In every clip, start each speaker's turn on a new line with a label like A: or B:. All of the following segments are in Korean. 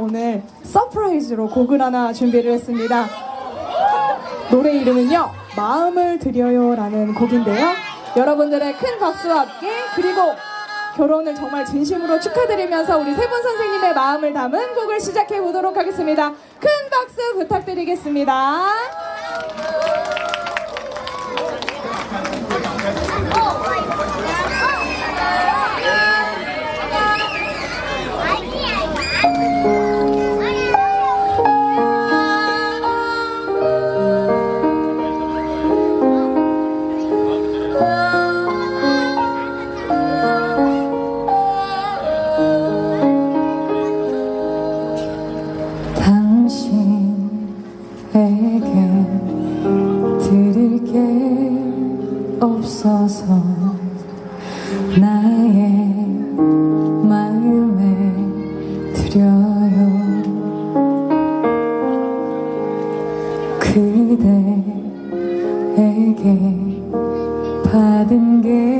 A: 오늘 서프라이즈로 곡을 하나 준비를 했습니다. 노래 이름은요, 마음을 드려요 라는 곡인데요. 여러분들의 큰 박수와 함께, 그리고 결혼을 정말 진심으로 축하드리면서 우리 세 분 선생님의 마음을 담은 곡을 시작해 보도록 하겠습니다. 큰 박수 부탁드리겠습니다.
B: 당신에게 드릴 게 없어서 나의 마음에 드려요. 그대에게 받은 게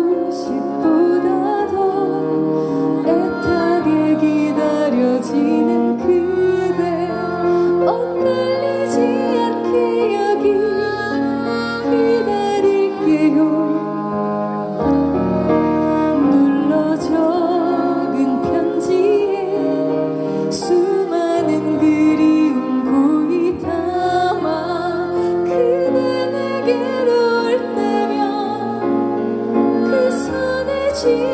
B: Jesus.